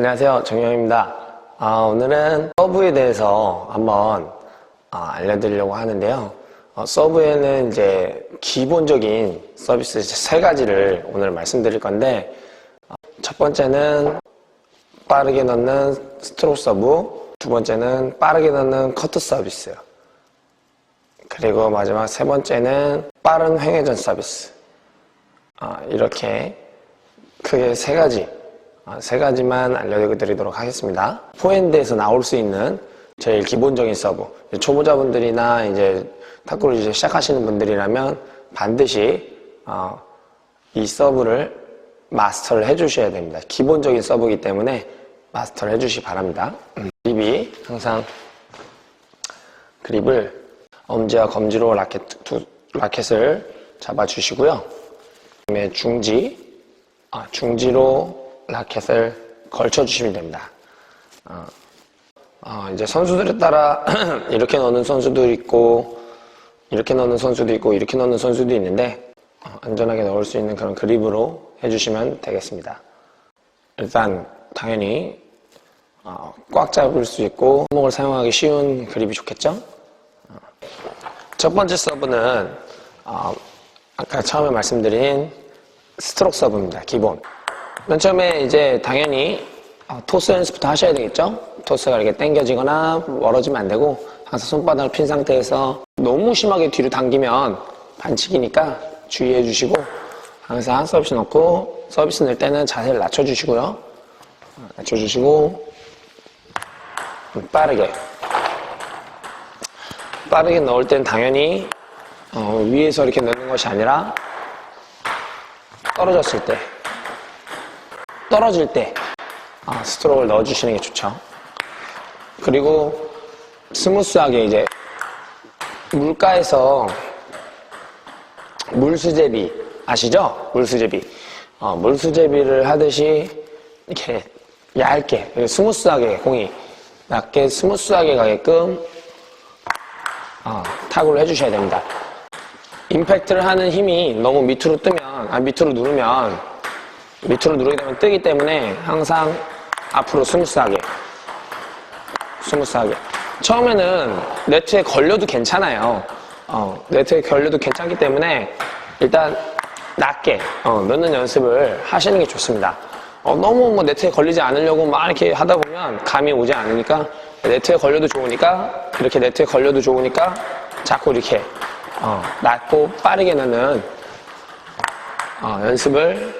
안녕하세요. 정영입니다. 아, 오늘은 서브에 대해서 한번 아, 알려드리려고 하는데요. 어, 서브에는 이제 기본적인 서비스 세 가지를 오늘 말씀드릴 건데 어, 첫 번째는 빠르게 넣는 스트로크 서브, 두 번째는 빠르게 넣는 커트 서비스, 그리고 마지막 세 번째는 빠른 횡회전 서비스. 아, 이렇게 크게 세 가지, 아, 세 가지만 알려드리도록 하겠습니다. 포핸드에서 나올 수 있는 제일 기본적인 서브. 초보자분들이나 이제 탁구를 이제 시작하시는 분들이라면 반드시 어, 이 서브를 마스터를 해주셔야 됩니다. 기본적인 서브이기 때문에 마스터를 해주시기 바랍니다. 그립이 항상 그립을 엄지와 검지로 라켓, 두, 라켓을 잡아주시고요. 중지, 아, 중지로 라켓을 걸쳐주시면 됩니다. 어, 어, 이제 선수들에 따라 이렇게 넣는 선수도 있고, 이렇게 넣는 선수도 있고, 이렇게 넣는 선수도 있는데, 어, 안전하게 넣을 수 있는 그런 그립으로 해주시면 되겠습니다. 일단, 당연히, 어, 꽉 잡을 수 있고, 손목을 사용하기 쉬운 그립이 좋겠죠? 어. 첫 번째 서브는, 어, 아까 처음에 말씀드린 스트로크 서브입니다. 기본. 맨 처음에 이제 당연히 어, 토스 연습부터 하셔야 되겠죠? 토스가 이렇게 당겨지거나 멀어지면 안 되고 항상 손바닥을 핀 상태에서 너무 심하게 뒤로 당기면 반칙이니까 주의해 주시고 항상 서비스 넣고 서비스 넣을 때는 자세를 낮춰 주시고요. 어, 낮춰 주시고 빠르게 빠르게 넣을 땐 당연히 어, 위에서 이렇게 넣는 것이 아니라 떨어졌을 때 떨어질 때 아, 스트로크를 넣어주시는 게 좋죠. 그리고 스무스하게 이제 물가에서 물수제비 아시죠? 물수제비 어, 물수제비를 하듯이 이렇게 얇게 스무스하게 공이 얇게 스무스하게 가게끔 어, 타구를 해주셔야 됩니다. 임팩트를 하는 힘이 너무 밑으로 뜨면, 아, 밑으로 누르면, 밑으로 누르게 되면 뜨기 때문에 항상 앞으로 스무스하게, 스무스하게. 처음에는 네트에 걸려도 괜찮아요. 어, 네트에 걸려도 괜찮기 때문에 일단 낮게 어, 넣는 연습을 하시는 게 좋습니다. 어, 너무 뭐 네트에 걸리지 않으려고 막 이렇게 하다 보면 감이 오지 않으니까 네트에 걸려도 좋으니까 이렇게 네트에 걸려도 좋으니까 자꾸 이렇게 어, 낮고 빠르게 넣는 어, 연습을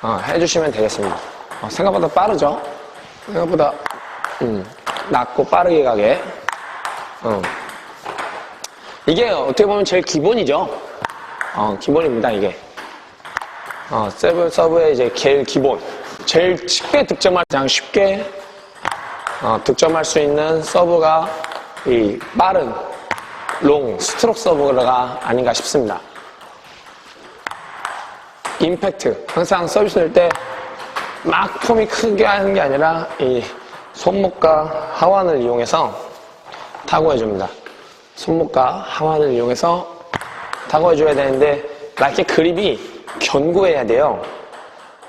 어, 해주시면 되겠습니다. 어, 생각보다 빠르죠? 생각보다 음, 낮고 빠르게 가게. 어. 이게 어떻게 보면 제일 기본이죠. 어, 기본입니다, 이게. 어, 세븐 서브의 이제 제일 기본. 제일 쉽게 득점할, 가장 쉽게 어, 득점할 수 있는 서브가 이 빠른 롱 스트로크 서브가 아닌가 싶습니다. 임팩트. 항상 서비스 낼 때 막 폼이 크게 하는 게 아니라 이 손목과 하완을 이용해서 타구해줍니다. 손목과 하완을 이용해서 타구해줘야 되는데 라켓 그립이 견고해야 돼요.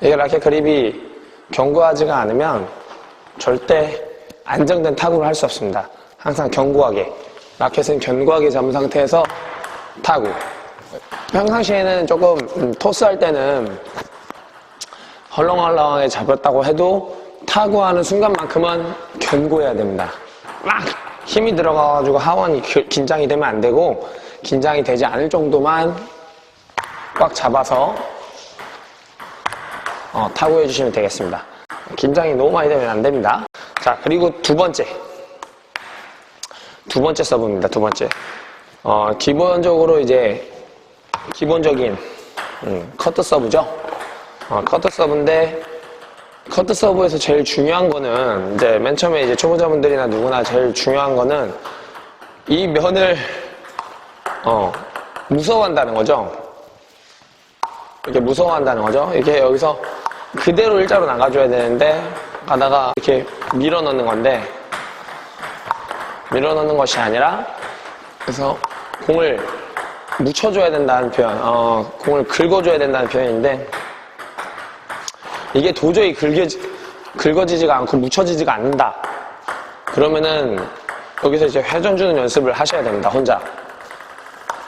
이게 라켓 그립이 견고하지가 않으면 절대 안정된 타구를 할 수 없습니다. 항상 견고하게 라켓은 견고하게 잡은 상태에서 타구. 평상시에는 조금 음, 토스할 때는 헐렁헐렁하게 잡았다고 해도 타구하는 순간만큼은 견고해야 됩니다. 막 힘이 들어가가지고 하원이 기- 긴장이 되면 안 되고 긴장이 되지 않을 정도만 꽉 잡아서 어, 타구해 주시면 되겠습니다. 긴장이 너무 많이 되면 안 됩니다. 자 그리고 두 번째 두 번째 서브입니다. 두 번째. 어, 기본적으로 이제 기본적인 음, 커트 서브죠. 어, 커트 서브인데 커트 서브에서 제일 중요한 거는 이제 맨 처음에 이제 초보자분들이나 누구나 제일 중요한 거는 이 면을 어, 무서워한다는 거죠. 이렇게 무서워한다는 거죠. 이렇게 여기서 그대로 일자로 나가줘야 되는데 가다가 이렇게 밀어 넣는 건데 밀어 넣는 것이 아니라 그래서 공을 묻혀줘야 된다는 표현, 어, 공을 긁어줘야 된다는 표현인데 이게 도저히 긁혀지, 긁어지지가 않고 묻혀지지가 않는다. 그러면은 여기서 이제 회전 주는 연습을 하셔야 됩니다. 혼자.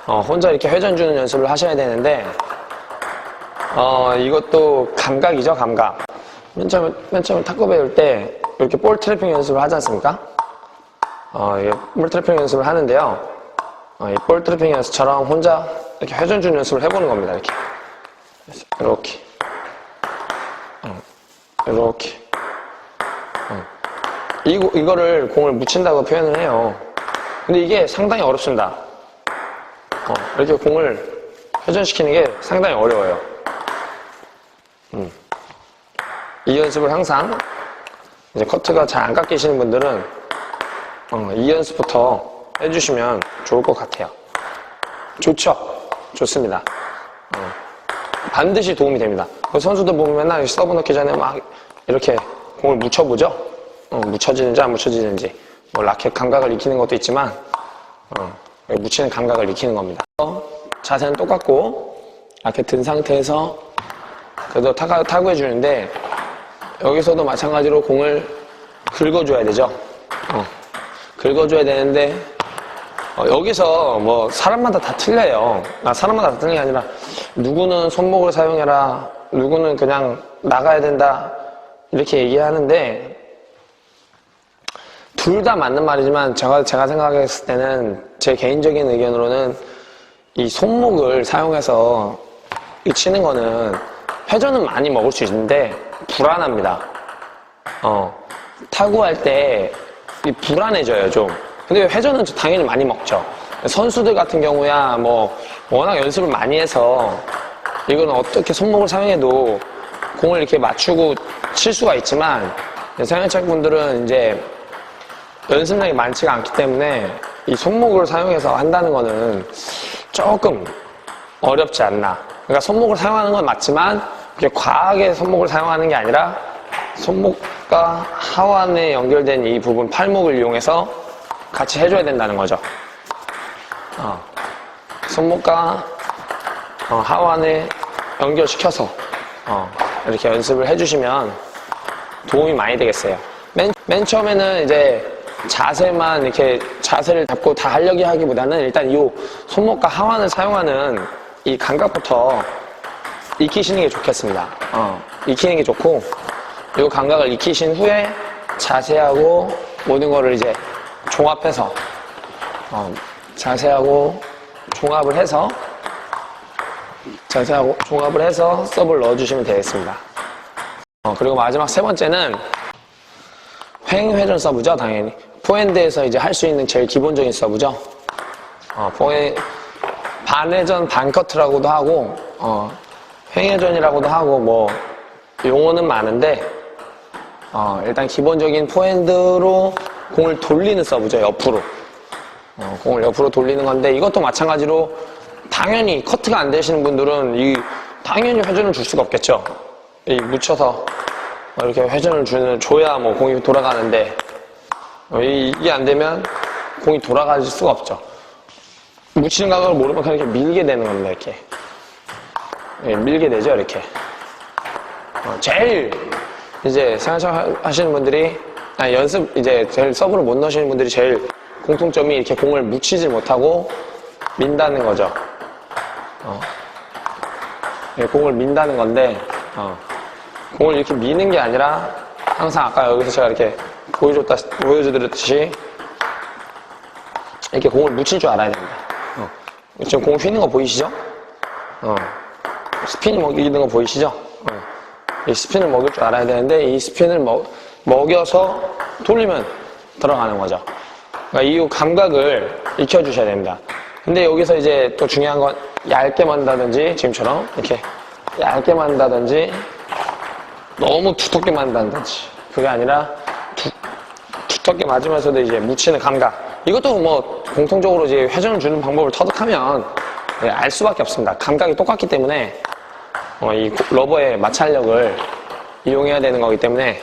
어, 혼자 이렇게 회전 주는 연습을 하셔야 되는데 어, 이것도 감각이죠, 감각. 맨 처음에, 맨 처음에 탁구 배울 때 이렇게 볼 트래핑 연습을 하지 않습니까? 어, 이볼 트래핑 연습을 하는데요. 어, 이 볼 트래핑 연습처럼 혼자 이렇게 회전 주는 연습을 해보는 겁니다, 이렇게. 이렇게. 어, 이렇게. 어. 이거, 이거를 공을 묻힌다고 표현을 해요. 근데 이게 상당히 어렵습니다. 어, 이렇게 공을 회전시키는 게 상당히 어려워요. 음. 이 연습을 항상 이제 커트가 잘 안 깎이시는 분들은 어, 이 연습부터 해주시면 좋을 것 같아요. 좋죠? 좋습니다. 어, 반드시 도움이 됩니다. 그 선수들 보면 맨날 서브 넣기 전에 막 이렇게 공을 묻혀보죠? 어, 묻혀지는지 안 묻혀지는지. 뭐 라켓 감각을 익히는 것도 있지만, 어, 묻히는 감각을 익히는 겁니다. 어, 자세는 똑같고, 라켓 든 상태에서 그래도 타가, 타구해 주는데, 여기서도 마찬가지로 공을 긁어줘야 되죠. 어, 긁어줘야 되는데, 어, 여기서 뭐 사람마다 다 틀려요. 아, 사람마다 다 틀린 게 아니라 누구는 손목을 사용해라, 누구는 그냥 나가야 된다 이렇게 얘기하는데 둘 다 맞는 말이지만 제가 제가 생각했을 때는 제 개인적인 의견으로는 이 손목을 사용해서 이 치는 거는 회전은 많이 먹을 수 있는데 불안합니다. 어, 타구할 때이 불안해져요, 좀. 근데 회전은 당연히 많이 먹죠. 선수들 같은 경우야, 뭐, 워낙 연습을 많이 해서, 이거는 어떻게 손목을 사용해도 공을 이렇게 맞추고 칠 수가 있지만, 상현착 분들은 이제 연습량이 많지가 않기 때문에 이 손목을 사용해서 한다는 거는 조금 어렵지 않나. 그러니까 손목을 사용하는 건 맞지만, 이렇게 과하게 손목을 사용하는 게 아니라, 손목과 하완에 연결된 이 부분 팔목을 이용해서 같이 해줘야 된다는 거죠. 어, 손목과 어, 하완에 연결시켜서 어, 이렇게 연습을 해주시면 도움이 많이 되겠어요. 맨, 맨 처음에는 이제 자세만 이렇게 자세를 잡고 다 하려고 하기보다는 일단 이 손목과 하완을 사용하는 이 감각부터 익히시는 게 좋겠습니다. 어, 익히는 게 좋고 이 감각을 익히신 후에 자세하고 모든 거를 이제 종합해서 어, 자세하고 종합을 해서 자세하고 종합을 해서 서브를 넣어주시면 되겠습니다. 어, 그리고 마지막 세 번째는 횡 회전 서브죠, 당연히. 포핸드에서 이제 할 수 있는 제일 기본적인 서브죠. 어, 포핸, 반회전 반커트라고도 하고, 어, 횡회전이라고도 하고, 뭐, 용어는 많은데, 어, 일단 기본적인 포핸드로 공을 돌리는 서브죠, 옆으로. 어, 공을 옆으로 돌리는 건데, 이것도 마찬가지로 당연히 커트가 안 되시는 분들은 이, 당연히 회전을 줄 수가 없겠죠. 이 묻혀서 이렇게 회전을 주는, 줘야 뭐 공이 돌아가는데, 어, 이, 이게 안 되면 공이 돌아갈 수가 없죠. 묻히는 각을 모르면 그냥 이렇게 밀게 되는 겁니다, 이렇게. 예, 밀게 되죠, 이렇게. 어, 제일 이제 생각하시는 분들이 아니, 연습 이제 제일 서브를 못 넣으시는 분들이 제일 공통점이 이렇게 공을 묻히지 못하고 민다는 거죠. 어. 예, 공을 민다는 건데 어. 공을 이렇게 미는 게 아니라 항상 아까 여기서 제가 이렇게 보여줬다 보여드렸듯이 이렇게 공을 묻힐 줄 알아야 됩니다. 어. 지금 공 휘는 거 보이시죠? 어. 스핀 먹이는 거 보이시죠? 어. 이 스핀을 먹일 줄 알아야 되는데 이 스핀을 먹, 먹여서 돌리면 들어가는 거죠. 그러니까 이 감각을 익혀주셔야 됩니다. 근데 여기서 이제 또 중요한 건 얇게 만다든지 지금처럼 이렇게 얇게 만다든지 너무 두텁게 만다든지 그게 아니라 두, 두텁게 맞으면서도 이제 묻히는 감각 이것도 뭐 공통적으로 이제 회전을 주는 방법을 터득하면 네, 알 수밖에 없습니다. 감각이 똑같기 때문에 어, 이 러버의 마찰력을 이용해야 되는 거기 때문에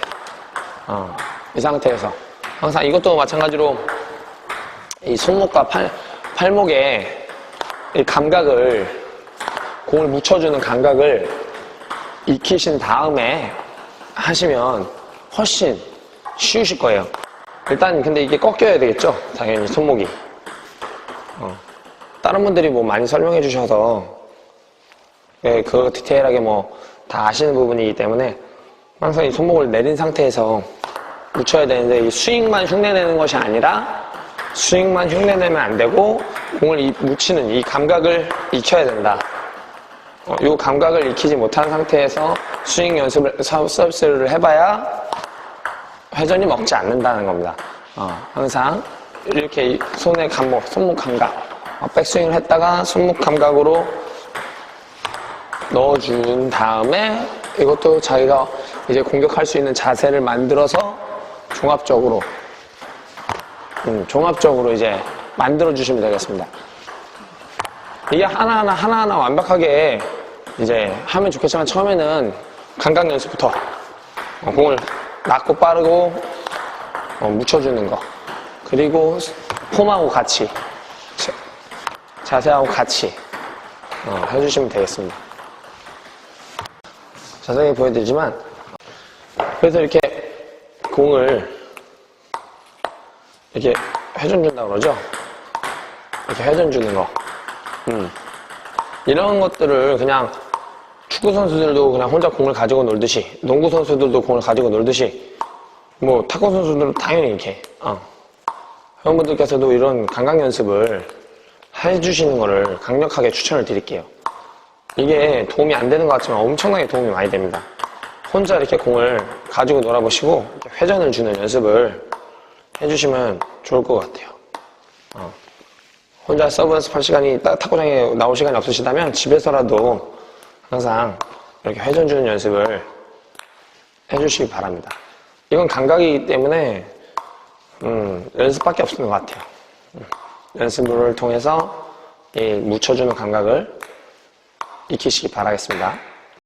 어, 이 상태에서 항상 이것도 마찬가지로 이 손목과 팔, 팔목에 이 감각을 공을 묻혀주는 감각을 익히신 다음에 하시면 훨씬 쉬우실 거예요. 일단 근데 이게 꺾여야 되겠죠? 당연히 손목이. 어. 다른 분들이 뭐 많이 설명해 주셔서 예, 그거 디테일하게 뭐 다 아시는 부분이기 때문에 항상 이 손목을 내린 상태에서 묻혀야 되는데 이 스윙만 흉내내는 것이 아니라 스윙만 흉내내면 안 되고 공을 이- 묻히는 이 감각을 익혀야 된다. 어, 이 감각을 익히지 못한 상태에서 스윙 연습을 서- 서비스를 해봐야 회전이 먹지 않는다는 겁니다. 어, 항상 이렇게 이 손의 감목, 손목 감각, 어, 백스윙을 했다가 손목 감각으로 넣어준 다음에 이것도 자기가 이제 공격할 수 있는 자세를 만들어서 종합적으로 음, 종합적으로 이제 만들어 주시면 되겠습니다. 이게 하나하나 하나하나 완벽하게 이제 하면 좋겠지만 처음에는 감각 연습부터 어, 공을 낮고 빠르고 어, 묻혀주는 거 그리고 폼하고 같이 자- 자세하고 같이 어, 해주시면 되겠습니다. 자세히 보여드리지만 그래서 이렇게 공을 이렇게 회전 준다고 그러죠? 이렇게 회전 주는 거. 음. 이런 것들을 그냥 축구 선수들도 그냥 혼자 공을 가지고 놀듯이, 농구 선수들도 공을 가지고 놀듯이, 뭐 탁구 선수들은 당연히 이렇게, 어. 회원분들께서도 이런 감각 연습을 해주시는 거를 강력하게 추천을 드릴게요. 이게 도움이 안 되는 것 같지만 엄청나게 도움이 많이 됩니다. 혼자 이렇게 공을 가지고 놀아보시고 회전을 주는 연습을 해주시면 좋을 것 같아요. 어. 혼자 서브 연습할 시간이 딱 탁구장에 나올 시간이 없으시다면 집에서라도 항상 이렇게 회전 주는 연습을 해주시기 바랍니다. 이건 감각이기 때문에 음, 연습밖에 없는 것 같아요. 음, 연습을 통해서 이 묻혀주는 감각을 익히시기 바라겠습니다.